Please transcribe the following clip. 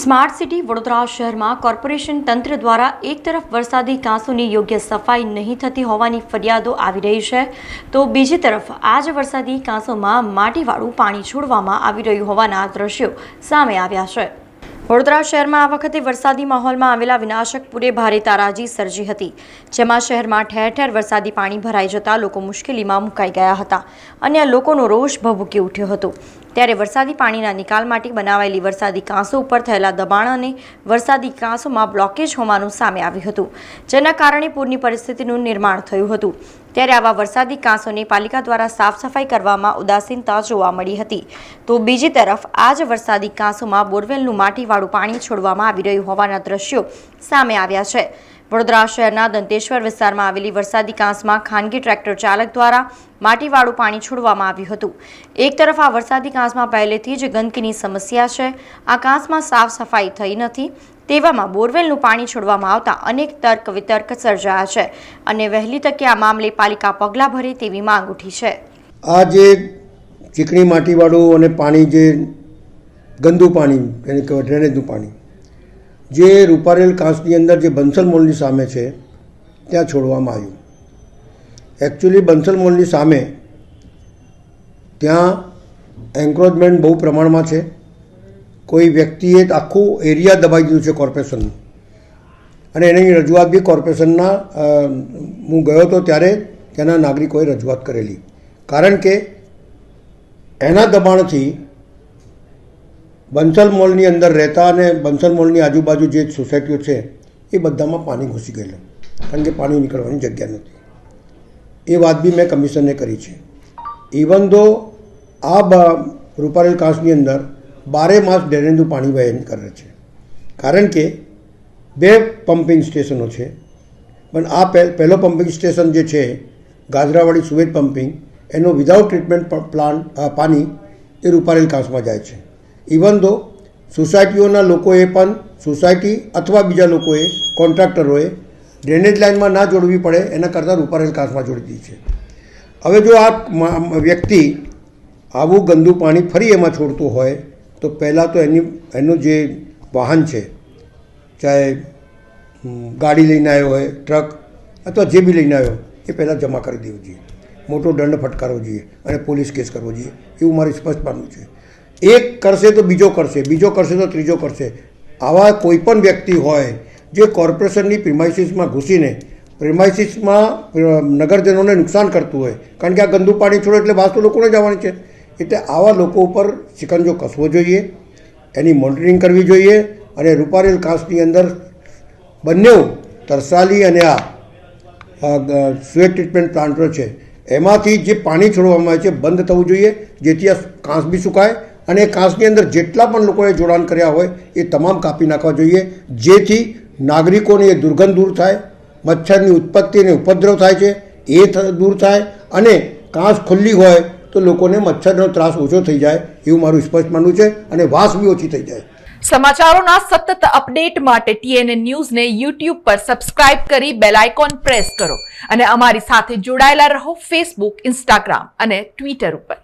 Smart city Vadodara શહેરમાં corporation તંત્ર દ્વારા એક તરફ વરસાદી કાંસોની યોગ્ય સફાઈ નહીં થતી હોવાની ફરિયાદો આવી રહી છે, તો બીજી તરફ આ જ વરસાદી કાંસોમાં માટીવાળું પાણી છોડવામાં આવી રહ્યું હોવાના દ્રશ્યો સામે આવ્યા છે. વડોદરા શહેરમાં આ વખતે વરસાદી માહોલમાં આવેલા વિનાશક પૂરે ભારે તારાજી સર્જી હતી, જેમાં શહેરમાં ઠેર ઠેર વરસાદી પાણી ભરાઈ જતા લોકો મુશ્કેલીમાં મુકાઈ ગયા હતા અને લોકોનો રોષ ભભૂકી ઉઠ્યો હતો. ત્યારે વરસાદી પાણીના નિકાલ માટે બનાવાયેલી વરસાદી કાંસો ઉપર થયેલા દબાણ અને વરસાદી કાંસોમાં બ્લોકેજ હોવાનું સામે આવ્યું હતું, જેના કારણે પૂરની પરિસ્થિતિનું નિર્માણ થયું હતું. ત્યારે આવા વરસાદી કાંસોની પાલિકા દ્વારા સાફ સફાઈ કરવામાં ઉદાસીનતા જોવા મળી હતી. તો બીજી તરફ આ જ વરસાદી કાંસોમાં બોરવેલનું માટીવાળું પાણી છોડવામાં આવી રહ્યું હોવાના દ્રશ્યો સામે આવ્યા છે. વડોદરા શહેરના દંતેશ્વર વિસ્તારમાં આવેલી વરસાદી કાંસમાં ખાનગી ટ્રેક્ટર ચાલક દ્વારા માટીવાળું પાણી છોડવામાં આવ્યું હતું. એક તરફ આ વરસાદી કાંસમાં પહેલેથી જ ગંદકીની સમસ્યા છે. આ કાંસમાં સાફ સફાઈ થઈ નથી. તેવામાં બોરવેલનું પાણી છોડવામાં આવતા અનેક તર્ક વિતર્ક સર્જાયા છે અને વહેલી તકે આ મામલે પાલિકા પગલાં ભરે તેવી માંગ ઉઠી છે. આ જે ચીકણી માટીવાળું અને પાણી જે ગંદુ પાણી, એને કહેવાય ડ્રેનેજનું પાણી જે રૂપારેલ કાંસની અંદર જે બંસલ મોલની સામે છે, ત્યાં છોડવામાં આવ્યું. એકચ્યુઅલી બંસલ મોલની સામે ત્યાં એન્ક્રોચમેન્ટ બહુ પ્રમાણમાં છે. કોઈ વ્યક્તિએ આખું એરિયા દબાઈ દીધું છે કોર્પોરેશનનું. અને એની રજૂઆત બી કોર્પોરેશનના હું ગયો હતો ત્યારે ત્યાંના નાગરિકોએ રજૂઆત કરેલી. કારણ કે એના દબાણથી બંસલ મોલની અંદર રહેતા અને બંસલ મોલની આજુબાજુ જે સોસાયટીઓ છે, એ બધામાં પાણી ઘૂસી ગયેલું. કારણ કે પાણી નીકળવાની જગ્યા નથી એ વાત બી મેં કમિશનને કરી છે. ઇવન ધો આ રૂપારેલ કાંસની અંદર બારે માસ ડ્રેનેજનું પાણી વહન કરે છે. કારણ કે બે પમ્પિંગ સ્ટેશનો છે. પણ આ પહે પહેલો પમ્પિંગ સ્ટેશન જે છે, ગાજરાવાડી સુવેજ પમ્પિંગ, એનો વિધાઉટ ટ્રીટમેન્ટ પ્લાન્ટ પાણી એ રૂપારેલ કાંસમાં જાય છે. ઇવન ધો સોસાયટીઓના લોકોએ પણ સોસાયટી અથવા બીજા લોકોએ કોન્ટ્રાક્ટરોએ ડ્રેનેજ લાઇનમાં ના જોડવી પડે, એના કરતાં રૂપારેલ કાંસમાં જોડી દીધી છે. હવે જો આ વ્યક્તિ આવું ગંદુ પાણી ફરી એમાં છોડતું હોય, તો પહેલાં તો એની, એનું જે વાહન છે, ચાહે ગાડી લઈને આવ્યો હોય, ટ્રક અથવા જે બી લઈને આવ્યો, એ પહેલાં જમા કરી દેવું જોઈએ. મોટો દંડ ફટકારવો જોઈએ અને પોલીસ કેસ કરવો જોઈએ. એવું મારે સ્પષ્ટ માનવું છે. એક કરશે તો બીજો કરશે બીજો કરશે તો ત્રીજો કરશે. આવા કોઈ પણ વ્યક્તિ હોય જે કોર્પોરેશનની પ્રિમાઇસીસમાં ઘૂસીને પ્રિમાઇસીસમાં નગરજનોને નુકસાન કરતું હોય, કારણ કે આ ગંદુ પાણી છોડે એટલે વાસ લોકોને જવાની છે. એટલે આવા લોકો ઉપર શિકંજો કસવો જોઈએ, એની મોનિટરિંગ કરવી જોઈએ અને રૂપારેલ કાંસની અંદર બંને તરસાલી અને આ સ્વેટ ટ્રીટમેન્ટ પ્લાન્ટો છે. એમાંથી જે પાણી છોડવામાં આવે છે, બંધ થવું જોઈએ, જેથી આ કાંસ બી સુકાય અને કાસની અંદર જેટલા પણ લોકોએ જોડાણ કર્યા હોય, એ તમામ કાપી નાખવા જોઈએ. જેથી નાગરિકોને એ દુર્ગંધ દૂર થાય, મચ્છરની ઉત્પત્તિ અને ઉપદ્રવ થાય છે, એ દૂર થાય અને કાંસ ખુલ્લી હોય તો લોકોને મચ્છરનો ત્રાસ ઓછો થઈ જાય એવું મારું સ્પષ્ટ માનવું છે અને વાસ બી ઓછી થઈ જાય. સમાચારોના સતત અપડેટ માટે ટીએનએ ન્યૂઝને યુટ્યુબ પર સબસ્ક્રાઇબ કરી બેલ આઇકોન પ્રેસ કરો અને અમારી સાથે જોડાયેલા રહો ફેસબુક ઇન્સ્ટાગ્રામ અને ટ્વિટર ઉપર.